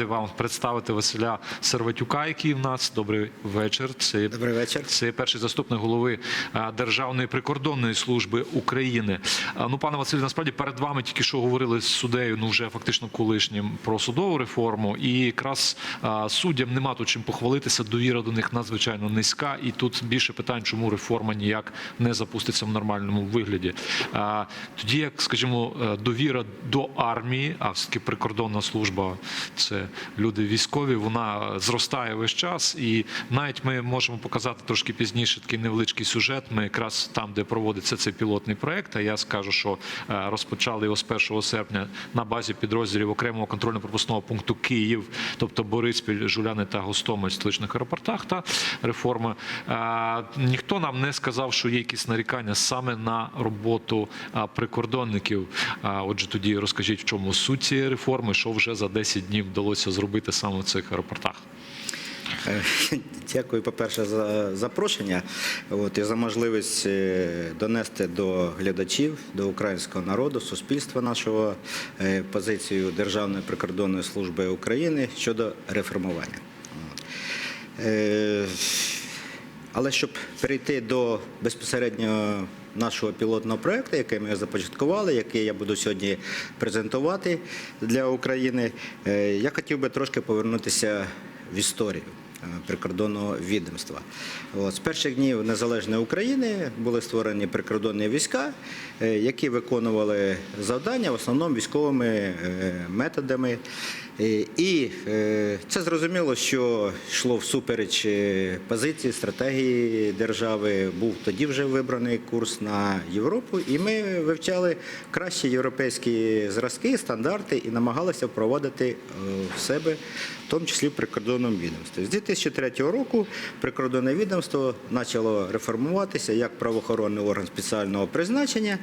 радий вам представити Василя Серватюка, який в нас. Добрий вечір. Це Добрий вечір. Це перший заступник голови Державної прикордонної служби України. Ну, пане Василю, насправді перед вами тільки що говорили з суддею, ну вже фактично колишнім про судову реформу. І якраз суддям нема тут чим похвалитися. Довіра до них надзвичайно низька. І тут більше питань, чому реформа ніяк не запуститься в нормальному вигляді. Тоді, як скажімо, е, довіра до армії, а все таки прикордонна служба це люди військові, вона зростає весь час. І навіть ми можемо показати трошки пізніше такий невеличкий сюжет. Ми якраз там, де проводиться цей пілотний проект. А я скажу, що е, розпочали його з 1 серпня на базі підрозділів окремого контрольно-пропускного пункту Київ, тобто Бориспіль, Жуляни та Гостомель в столичних аеропортах. Та реформа Е, ніхто нам не сказав, що є якісь нарікання саме на роботу прикордонників. Отже, тоді розкажіть, в чому суть цієї реформи, що вже за 10 днів вдалося зробити саме в цих аеропортах. Е, Дякую, по-перше, за запрошення от, і за можливість е, донести до глядачів, до українського народу, суспільства нашого е, позицію Державної прикордонної служби України щодо реформування. Але щоб перейти до безпосередньо нашого пілотного проекту, який ми започаткували, який я буду сьогодні презентувати для України, е, я хотів би трошки повернутися в історію е, прикордонного відомства. От, з перших днів незалежної України були створені прикордонні війська, е, які виконували завдання в основному військовими методами. Е, І е, це зрозуміло, що йшло всупереч е, позиції, стратегії держави. Був тоді вже вибраний курс на Європу, і ми вивчали кращі європейські зразки, стандарти і намагалися впровадити в себе, в тому числі в прикордонному відомстві. З 2003 року прикордонне відомство почало реформуватися як правоохоронний орган спеціального призначення.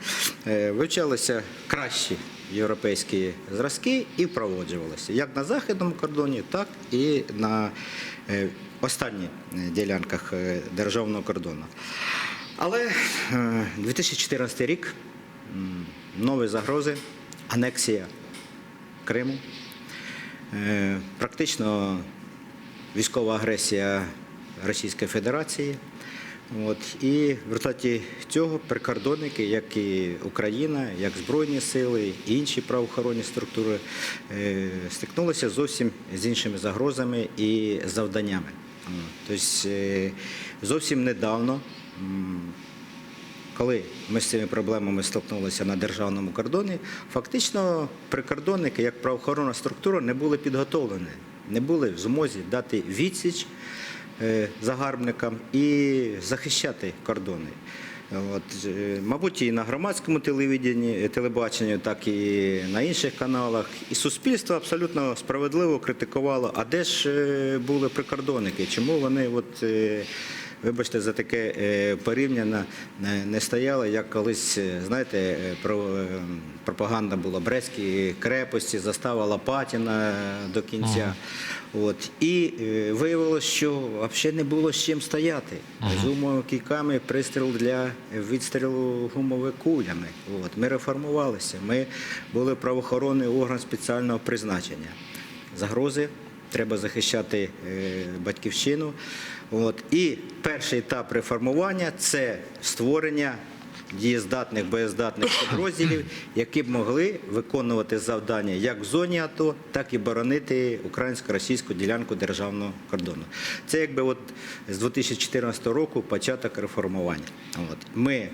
Вивчалися кращі європейські зразки і впроваджувалися як на західному кордоні, так і на е, останніх е, ділянках е, державного кордону. Але е, 2014 рік нові загрози, анексія Криму, практично військова агресія Російської Федерації. От, і в результаті цього прикордонники, як і Україна, як Збройні сили, і інші правоохоронні структури, е, стикнулися зовсім з іншими загрозами і завданнями. Тобто е, зовсім недавно, коли ми з цими проблемами стикнулися на державному кордоні, фактично прикордонники, як правоохоронна структура, не були підготовлені, не були в змозі дати відсіч загарбникам і захищати кордони. От, е, мабуть, і на громадському телевіденні, телебаченні, так і на інших каналах. І суспільство абсолютно справедливо критикувало, а де ж е, були прикордонники? Чому вони, от, е, вибачте, за таке е, порівняно не- стояли, як колись, е, знаєте, е, про, пропаганда була Брестські крепості, застава Лопатіна до кінця. От. І виявилося, що взагалі не було з чим стояти. З гумовими кійками пристріл для відстрілу гумовими кулями. От. Ми реформувалися. Ми були правоохоронний орган спеціального призначення. Загрози треба захищати е, батьківщину. От. І перший етап реформування це створення дієздатних, боєздатних підрозділів, які б могли виконувати завдання як в зоні АТО, так і боронити українсько-російську ділянку державного кордону. Це якби от з 2014 року початок реформування. От. Ми е,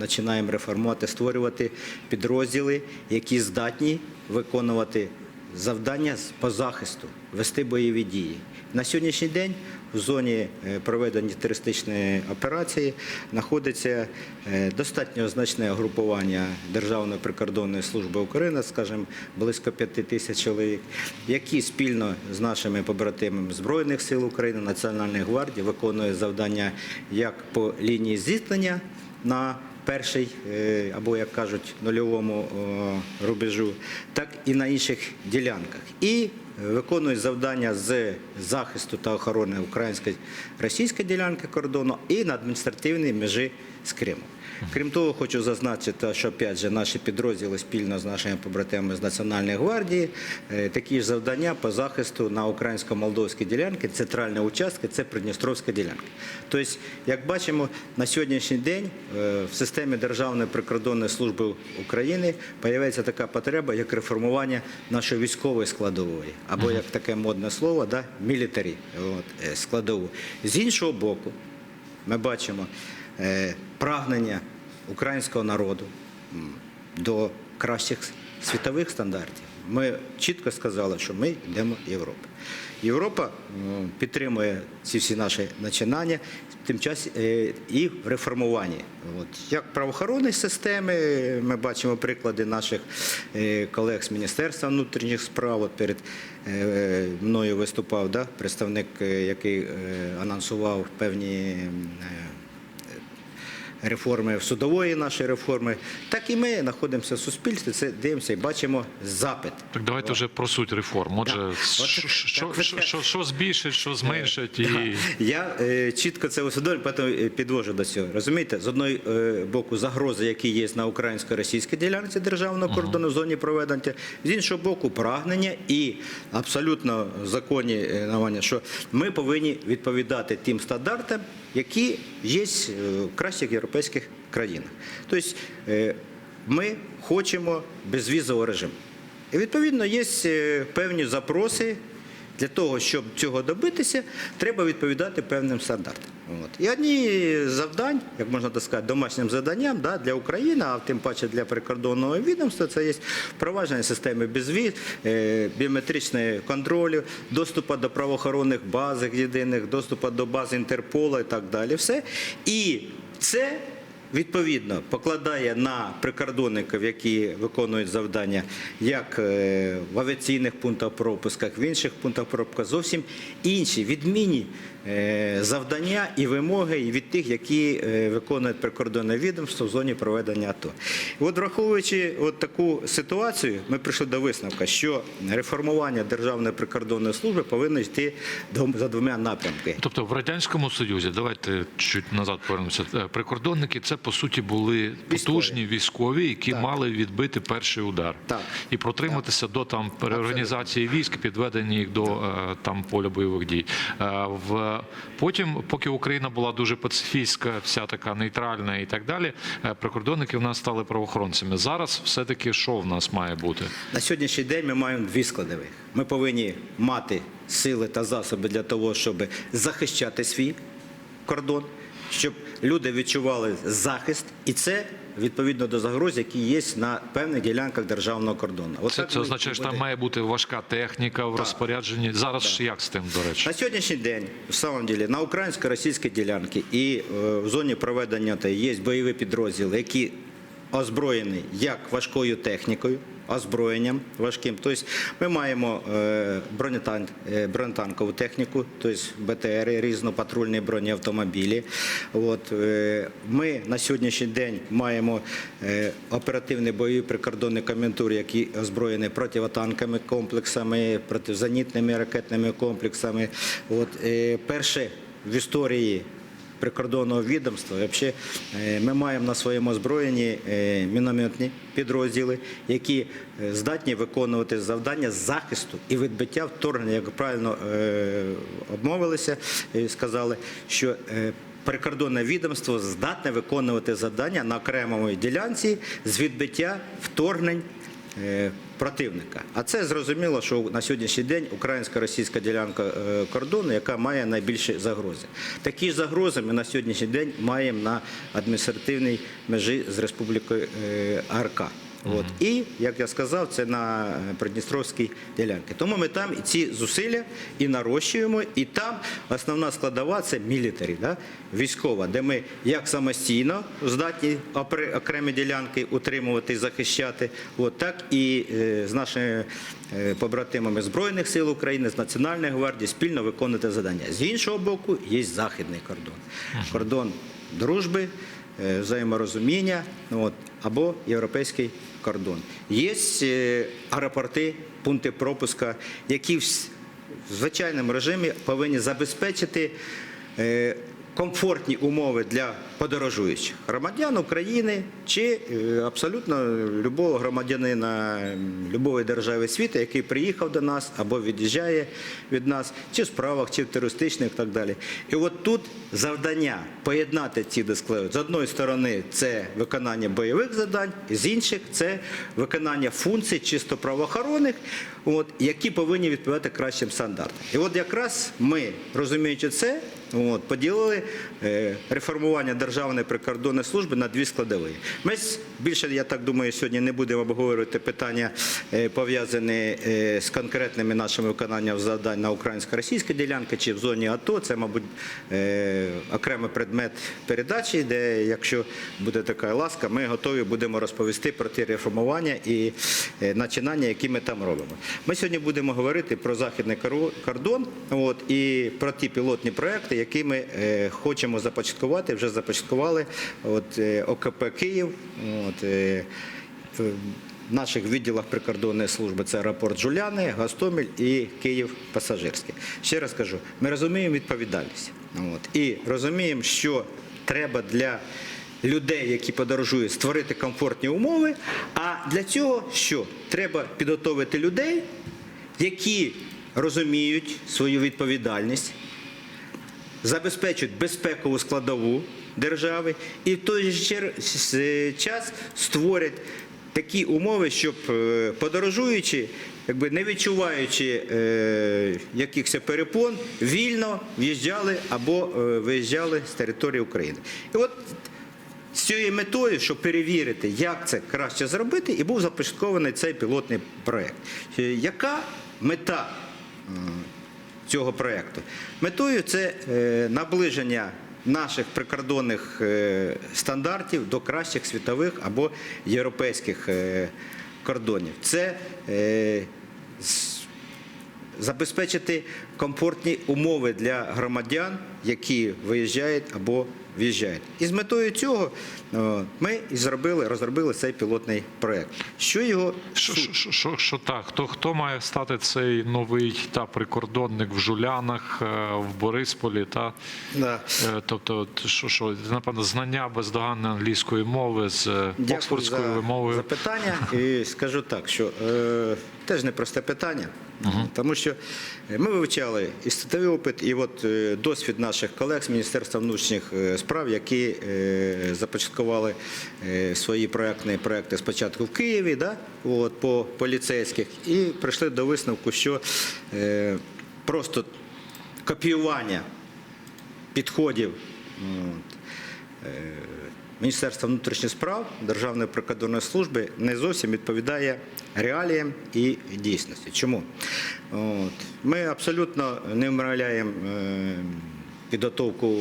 починаємо реформувати, створювати підрозділи, які здатні виконувати завдання по захисту, вести бойові дії. На сьогоднішній день в зоні е, проведення терористичної операції знаходиться е, достатньо значне групування Державної прикордонної служби України, скажімо, близько п'яти тисяч чоловік, які спільно з нашими побратимами Збройних сил України, Національної гвардії виконують завдання як по лінії зіткнення на перший, е, або, як кажуть, нульовому рубежу, так і на інших ділянках. І виконують завдання з захисту та охорони українсько російської ділянки кордону і на адміністративній межі з Криму. Крім того, хочу зазначити, що опять же, наші підрозділи спільно з нашими побратимами з Національної гвардії е, такі ж завдання по захисту на українсько-молдовській ділянці, центральні участки, це Придністровська ділянка. Тобто, як бачимо, на сьогоднішній день е, в системі Державної прикордонної служби України з'являється така потреба, як реформування нашої військової складової, або як таке модне слово, да, мілітарі е, складову. З іншого боку, ми бачимо прагнення українського народу до кращих світових стандартів. Ми чітко сказали, що ми йдемо в Європу. Європа підтримує ці всі наші начинання, тим часі е, і в реформуванні. От. Як правоохоронної системи, ми бачимо приклади наших е, колег з Міністерства внутрішніх справ. От перед е, мною виступав да, представник, е, який е, анонсував певні. Е, реформи судової нашої реформи, так і ми знаходимося в суспільстві, це дивимося і бачимо запит. Так давайте вже про суть реформ. Отже, що, що, що, що, що збільшить, що зменшить, і Я е, чітко це усвідомлюю, потім е, підвожу до цього. Розумієте, з одної е, боку загрози, які є на українсько-російській ділянці державного кордону в зоні проведення, з іншого боку, прагнення і абсолютно законні е, нагадування, що ми повинні відповідати тим стандартам, які є е, в кращих європейських країнах. Тобто е, ми хочемо безвізового режиму. І відповідно є е, певні запроси. Для того, щоб цього добитися, треба відповідати певним стандартам. От. І одні завдань, як можна так сказати, домашнім завданням да, для України, а тим паче для прикордонного відомства, це є впровадження системи безвіз, е, біометричного контролю, доступу до правоохоронних баз єдиних, доступу до баз Інтерпола і так далі. Все. І це Відповідно, покладає на прикордонників, які виконують завдання, як е, в авіаційних пунктах пропусках, в інших пунктах пропуска, зовсім інші відмінні е, завдання і вимоги від тих, які е, виконують прикордонне відомство в зоні проведення АТО. От враховуючи от таку ситуацію, ми прийшли до висновка, що реформування Державної прикордонної служби повинно йти за двома напрямками. тобто в радянському союзі, давайте чуть назад повернемося. Прикордонники це по суті були потужні військові, які Так. мали відбити перший удар Так. і протриматися до там реорганізації військ, підведення їх до е, там поля бойових дій. Е, В потім, поки Україна була дуже пацифістська, вся така нейтральна і так далі, е, прикордонники в нас стали правоохоронцями. Зараз все таки що в нас має бути? На сьогоднішній день ми маємо дві складових. Ми повинні мати сили та засоби для того, щоб захищати свій кордон, щоб люди відчували захист, і це відповідно до загроз, які є на певних ділянках державного кордону. От Це, це означає, що там має бути важка техніка в розпорядженні. Зараз ж як з тим, до речі? На сьогоднішній день, в самом деле, на українсько-російській ділянці і е, в зоні проведення АТО є бойові підрозділи, які озброєні як важкою технікою, озброєнням важким. Тобто ми маємо е, е, бронетанкову техніку, тобто БТРи, різнопатрульні бронеавтомобілі. От, е, ми на сьогоднішній день маємо оперативні бойові прикордонні коментури, які озброєні противотанковими комплексами, протизанітними ракетними комплексами. От, перше в історії прикордонного відомства. Взагалі, е, ми маємо на своєму озброєнні е, мінометні підрозділи, які е, здатні виконувати завдання захисту і відбиття вторгнення, як правильно обмовилися і сказали, що Прикордонне відомство здатне виконувати завдання на окремому ділянці з відбиття вторгнень противника. А це зрозуміло, що на сьогоднішній день українсько-російська ділянка е, кордону, яка має найбільші загрози. Такі ж загрози ми на сьогоднішній день маємо на адміністративній межі з Республікою е, АРК. От. І, як я сказав, це на Придністровській ділянці. Тому ми там ці зусилля і нарощуємо, і там основна складова це мілітарі, да? військова, де ми як самостійно здатні окремі ділянки утримувати і захищати, от, так і е, з нашими е, побратимами Збройних сил України, з Національної гвардії спільно виконувати завдання. З іншого боку, є західний кордон. Кордон дружби, взаєморозуміння от, або європейський кордон. Є е, аеропорти, пункти пропуска, які в звичайному режимі повинні забезпечити е, комфортні умови для подорожуючих громадян України чи е, абсолютно любого громадянина любої держави світу, який приїхав до нас або від'їжджає від нас, чи в справах, чи в терористичних і так далі. І от тут завдання поєднати ці дисклеї. З одної сторони, це виконання бойових завдань, з інших це виконання функцій чисто правоохоронних, от, які повинні відповідати кращим стандартам. І от якраз ми, розуміючи це, от, поділили е, реформування Державної прикордонної служби на дві складові. Ми більше, я так думаю, сьогодні не будемо обговорювати питання, е, пов'язані е, з конкретними нашими виконанням завдань на українсько-російській ділянці чи в зоні АТО. Це, мабуть, е, окремий предмет передачі, де, якщо буде така ласка, ми готові будемо розповісти про ті реформування і начинання, які ми там робимо. Ми сьогодні будемо говорити про західний кордон от, і про ті пілотні проекти, які ми хочемо започаткувати, вже започаткували от, е, ОКП Київ. От, е, в наших відділах прикордонної служби це аеропорт Жуляни, Гостомель і Київ пасажирський. Ще раз кажу, ми розуміємо відповідальність. От, і розуміємо, що треба для людей, які подорожують, створити комфортні умови. А для цього що? Треба підготовити людей, які розуміють свою відповідальність, забезпечують безпекову складову держави і в той же час створять такі умови, щоб е, подорожуючи, якби не відчуваючи е, якихось перепон, вільно в'їжджали або е, виїжджали з території України. І от з цією метою, щоб перевірити, як це краще зробити, і був започаткований цей пілотний проєкт. Е, Яка мета цього проєкту? Метою це наближення наших прикордонних е, стандартів до кращих світових або європейських е, кордонів. Це е, забезпечити комфортні умови для громадян, які виїжджають або в'їжджають. І з метою цього е, ми і зробили, розробили цей пілотний проект. Що його Що, що, що, що так? Хто, хто має стати цей новий та прикордонник в Жулянах, е, в Борисполі? Та? Да. Е, Тобто, що, що, напевно, знання бездоганної англійської мови з Дякую оксфордською за вимовою. запитання. І скажу так, що е, теж непросте питання, тому що ми вивчали і статевий опит, і от е, досвід наших колег з Міністерства внутрішніх е, справ, які е, започаткували свої проектні проекти спочатку в Києві, да, от, по поліцейських, і прийшли до висновку, що просто копіювання підходів. Міністерства внутрішніх справ Державної прикордонної служби не зовсім відповідає реаліям і дійсності. Чому? От. Ми абсолютно не вмовляємо е, підготовку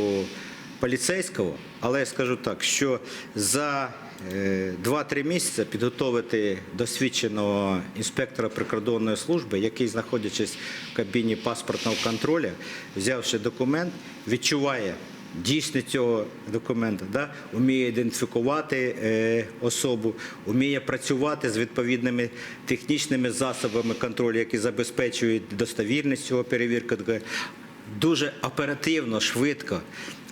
поліцейського, але я скажу так, що за е, 2-3 місяці підготовити досвідченого інспектора прикордонної служби, який, знаходячись в кабіні паспортного контролю, взявши документ, відчуває дійсність цього документа, да? вміє ідентифікувати е, особу, вміє працювати з відповідними технічними засобами контролю, які забезпечують достовірність цього перевірки. Дуже оперативно, швидко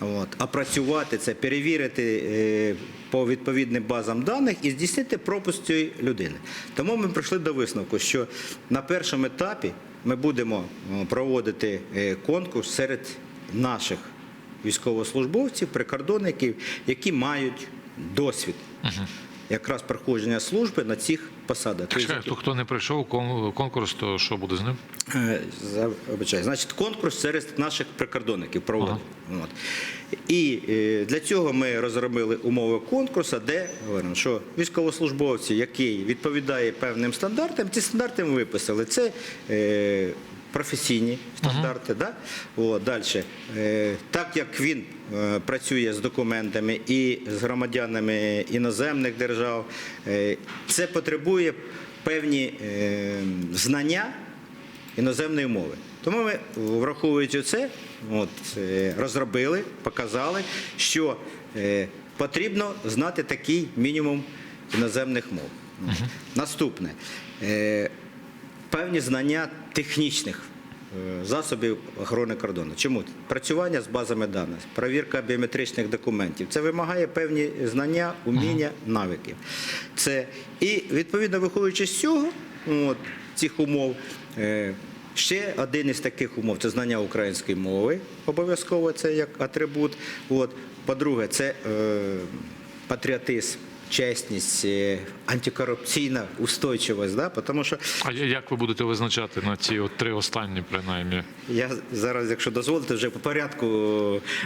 от, опрацювати це, перевірити е, по відповідним базам даних і здійснити пропуск цієї людини. Тому ми прийшли до висновку, що на першому етапі ми будемо проводити е, конкурс серед наших військовослужбовців, прикордонників, які мають досвід якраз проходження служби на цих посадах. Чекай, хто, хто не прийшов конкурс, то що буде з ним? Е, за- Вибачаю. Значить, конкурс серед наших прикордонників проводили. От. І е, для цього ми розробили умови конкурсу, де говоримо, що військовослужбовці, який відповідає певним стандартам, ці стандарти ми виписали. Це е, професійні стандарти. Да? О, далі. Е, так як він е, працює з документами і з громадянами іноземних держав, е, це потребує певні е, знання іноземної мови. Тому ми, враховуючи це, от, е, розробили, показали, що е, потрібно знати такий мінімум іноземних мов. Наступне. Е, певні знання технічних е, засобів охорони кордону. Чому? Працювання з базами даних, перевірка біометричних документів. Це вимагає певні знання, уміння, навиків. Це і відповідно виходячи з цього, от, цих умов. е, Ще один із таких умов це знання української мови, обов'язково це як атрибут. По-друге, це е, патріотизм, чесність, е, антикорупційна устойчивість. Да? Тому що А як ви будете визначати на ці от три останні, принаймні? я зараз, якщо дозволите, вже по порядку.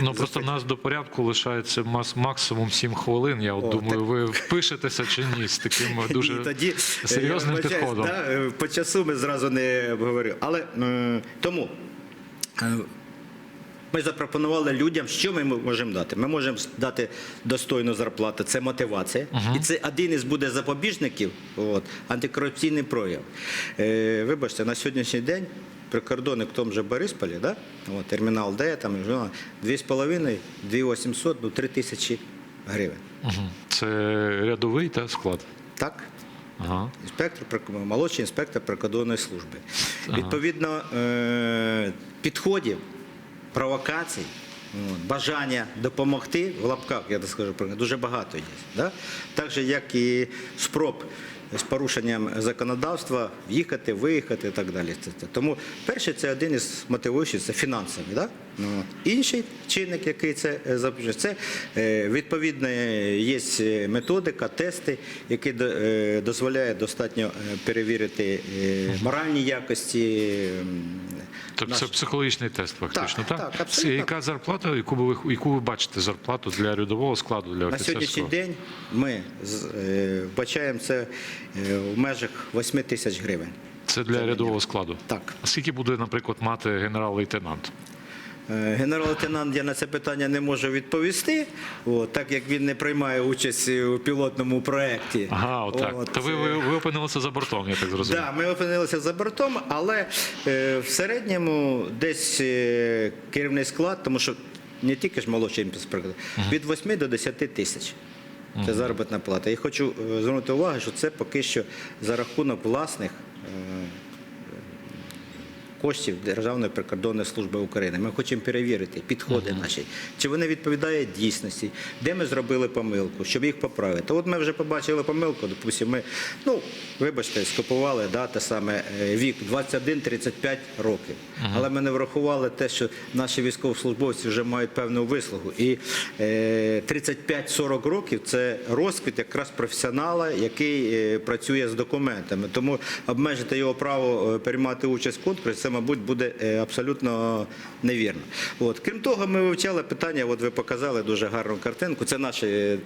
Ну просто в нас до порядку лишається мас- максимум 7 хвилин. Я от О, думаю, ви впишетеся чи ні з таким дуже І тоді, е, серйозним я підходом. Да, е, по часу ми зразу не обговорили. Але е, тому е, ми запропонували людям, що ми можемо дати. Ми можемо дати достойну зарплату, це мотивація. І це один із буде запобіжників, от, антикорупційний прояв. Е, вибачте, на сьогоднішній день прикордонник в тому же Борисполі, да? от, термінал Д, там, і журнал, 2,5, 2,800, ну 3 тисячі гривень. Це рядовий та склад. Так? Ага. Інспектор молодший інспектор прикордонної служби. Відповідно, е, підходів, провокацій, от, бажання допомогти в лапках, я так скажу, дуже багато є. Да? Так же, як і спроб з порушенням законодавства в'їхати, виїхати і так далі. Тому перший це один із мотивуючих, це фінансовий. Да? Ну. Інший чинник, який це е, це е, відповідно є е, методика, тести, які до- дозволяють достатньо перевірити моральні якості. Тобто це психологічний тест, фактично, так? так, абсолютно. Яка зарплата, яку ви яку ви бачите зарплату для рядового складу для На сьогоднішній день ми вбачаємо це в межах 8 тисяч гривень. Це для рядового складу. Так. А скільки буде, наприклад, мати генерал-лейтенант? Е, Генерал-лейтенант я на це питання не можу відповісти, от, так як він не приймає участь у пілотному проєкті. Ага, отак. От, То ви, ви, ви опинилися за бортом, я так зрозумів. Да, ми опинилися за бортом, але е, в середньому десь е, керівний склад, тому що не тільки ж молодший інспектор, від 8 до 10 тисяч. Це заробітна плата. І хочу е, звернути увагу, що це поки що за рахунок власних е, коштів Державної прикордонної служби України. Ми хочемо перевірити підходи наші, чи вони відповідають дійсності, де ми зробили помилку, щоб їх поправити. От ми вже побачили помилку, допустимо, ми, ну, вибачте, скопували да, те саме е, вік 21-35 років. Але ми не врахували те, що наші військовослужбовці вже мають певну вислугу. І е, 35-40 років це розквіт якраз професіонала, який е, працює з документами. Тому обмежити його право е, приймати участь в конкурсі, мабуть, буде е, абсолютно невірно. От. Крім того, ми вивчали питання, от ви показали дуже гарну картинку. Це наші, е,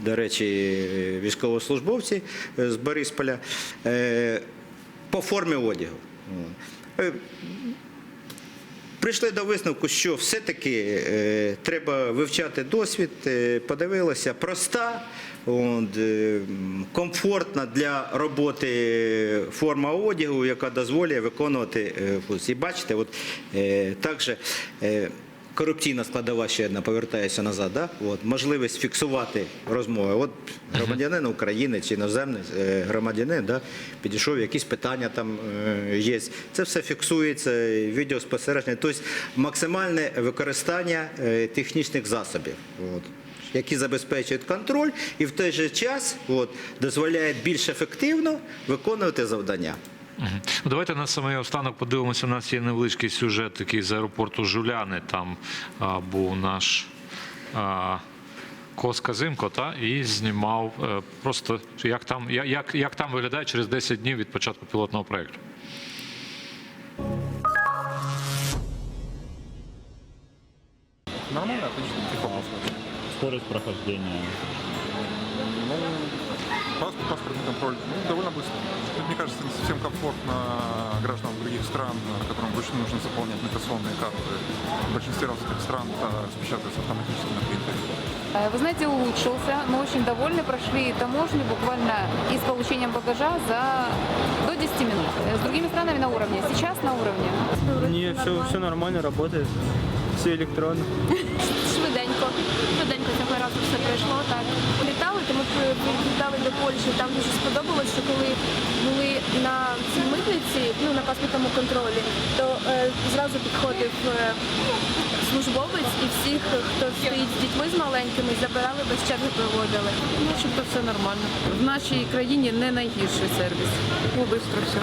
до речі, військовослужбовці е, з Борисполя по формі одягу. Прийшли до висновку, що все-таки треба вивчати досвід, подивилися, проста, комфортна для роботи форма одягу, яка дозволяє виконувати е, функції. Бачите, от, е, також е, корупційна складова ще одна, повертаюся назад, да? от, можливість фіксувати розмови. От громадянин України чи іноземний е, громадянин да, підійшов, якісь питання там е, є. Це все фіксується, відеоспостереження, тобто максимальне використання е, технічних засобів. От. Які забезпечують контроль і в той же час от, дозволяють більш ефективно виконувати завдання. Ну, давайте на самий останок подивимося. У нас є невеличкий сюжет такий з аеропорту Жуляни. Там а, був наш а, Кос Казимко, та, і знімав е, просто як там, я- як, як там виглядає через 10 днів від початку пілотного проєкту. Нормально, отлично, Скорость прохождения. Ну, паспорт, паспортный контроль, ну, довольно быстро. Тут, мне кажется, не совсем комфортно гражданам других стран, которым вручную нужно заполнять миграционные карты. В большинстве развитых стран это распечатывается автоматически на принтере. Э, Вы знаете, улучшился. Мы очень довольны. Прошли таможню буквально и с получением багажа за до 10 минут. Э, С другими странами на уровне. Сейчас на уровне. Не, все, все нормально работает. Все электронно. Швидко. Разу все пройшло так. Літали, тому прилітали до Польщі. Там дуже сподобалось, що коли були на цій митниці, ну на паспортному контролі, то е, зразу підходив е, службовець і всіх, хто стоїть з дітьми з маленькими, забирали без черги проводили. Начебто все нормально. В нашій країні не найгірший сервіс. Ну, быстро все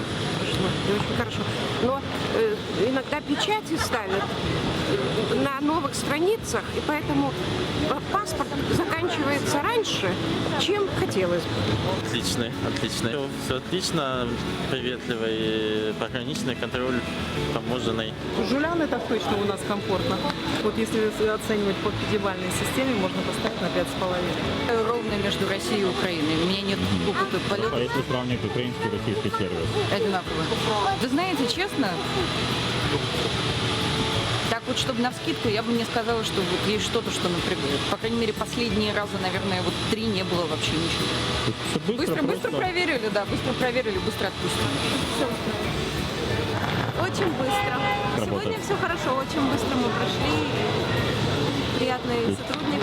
И очень хорошо. но э, иногда печати ставят э, на новых страницах, и поэтому паспорт заканчивается раньше, чем хотелось бы. Отличный, отличный. Все, отлично, приветливый пограничный контроль, таможенный. Жуляны так точно у нас комфортно. Вот если оценивать по пятибалльной системе, можно поставить на 5,5. ровно между Россией и Украиной. У меня нет опыта А полета если сравнивать украинский и российский сервис? одинаково. Вы знаете, честно, так вот, чтобы на вскидку, я бы не сказала, что вот есть что-то, что напрягает. По крайней мере, последние раза, наверное, вот три не было вообще ничего. Всё быстро, Быстро, быстро проверили, да, быстро проверили, быстро отпустили. Очень быстро. Работает. Сегодня все хорошо, очень быстро мы прошли. Приятный сотрудник.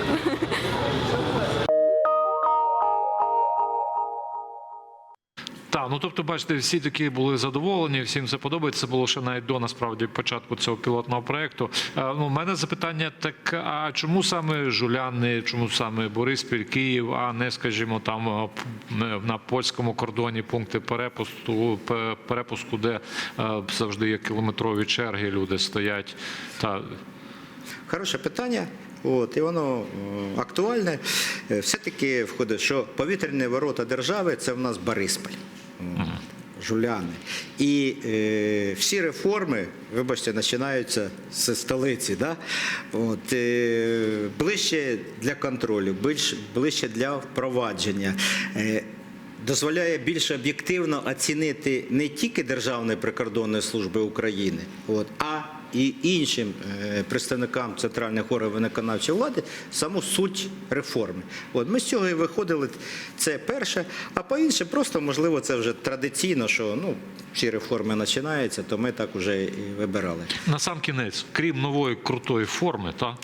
Ну тобто, бачите, всі такі були задоволені, всім це подобається. Це було ще навіть до насправді початку цього пілотного проекту. Е, Ну, у мене запитання так: а чому саме Жуляни, чому саме Бориспіль, Київ, а не, скажімо, там е, на польському кордоні пункти перепусту, перепуску, де е, завжди є кілометрові черги, люди стоять. Та Хороше питання. От, і воно е, актуальне. Е, Все-таки входить, що повітряні ворота держави це в нас Бориспіль. Жуляни. І е, всі реформи, вибачте, починаються з столиці. Да? От, е, ближче для контролю, більш, ближче для впровадження. Е, дозволяє більш об'єктивно оцінити не тільки Державної прикордонної служби України, от, а і іншим е, представникам центральних органів виконавчої влади саму суть реформи. От ми з цього і виходили. Це перше. А по інше, просто можливо, це вже традиційно, що ну всі реформи починаються, то ми так вже і вибирали. на сам кінець, крім нової крутої форми, та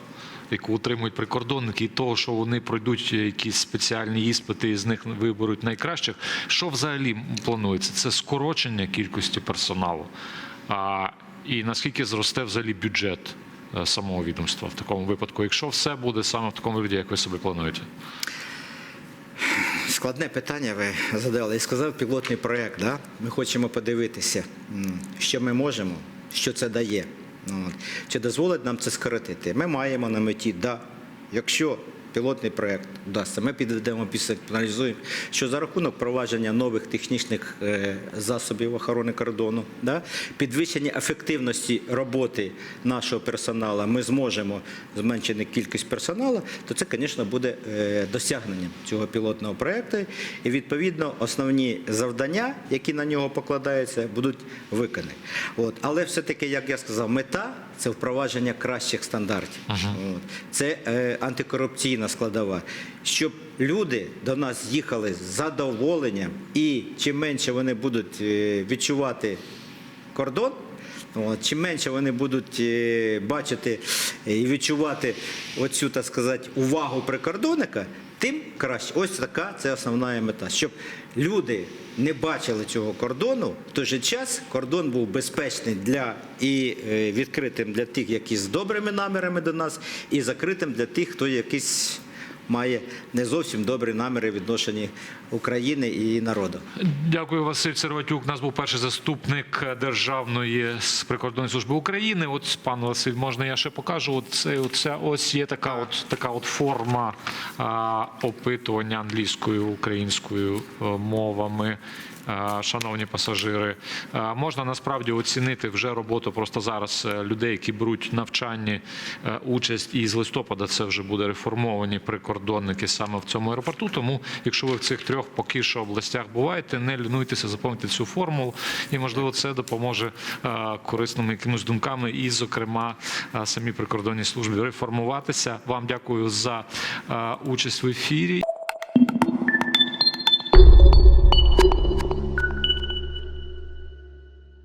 яку отримують прикордонники, і того, що вони пройдуть якісь спеціальні іспити і з них виберуть найкращих. Що взагалі планується? Це скорочення кількості персоналу. І наскільки зросте взагалі бюджет е, самого відомства в такому випадку, якщо все буде саме в такому вигляді, як ви собі плануєте? Складне питання ви задали. Я сказав пілотний проєкт. Да? Ми хочемо подивитися, що ми можемо, що це дає. Чи дозволить нам це скоротити? Ми маємо на меті, да, якщо пілотний проєкт вдасться, ми підведемо після аналізуємо, що за рахунок провадження нових технічних е, засобів охорони кордону, да, підвищення ефективності роботи нашого персоналу, ми зможемо зменшити кількість персоналу, то це, звісно, буде е, досягненням цього пілотного проєкту. І відповідно основні завдання, які на нього покладаються, будуть виконані. От. Але все-таки, як я сказав, мета це впровадження кращих стандартів. От. Це е, антикорупційна складова. Щоб люди до нас їхали з задоволенням, і чим менше вони будуть е, відчувати кордон. От, чим менше вони будуть е, бачити і відчувати оцю, так сказати, увагу прикордонника, тим краще. Ось така це основна мета. Щоб люди не бачили цього кордону, в той же час кордон був безпечний для і е, відкритим для тих, які з добрими намірами до нас, і закритим для тих, хто якийсь має не зовсім добрі наміри відношенні України і народу. Дякую, Василь Серватюк. У нас був перший заступник Державної прикордонної служби України. От пан Василь, можна я ще покажу? От це, оце, ось є така от така от форма а, опитування англійською, українською е, мовами. Шановні пасажири, можна насправді оцінити вже роботу просто зараз е, людей, які беруть навчанні е, участь, і з листопада це вже буде реформовані прикордонники саме в цьому аеропорту. Тому, якщо ви в цих трьох поки що областях буваєте, не лінуйтеся заповнити цю формулу, і можливо це допоможе е, корисними якимись думками, і, зокрема, самій прикордонній службі реформуватися. Вам дякую за участь в ефірі.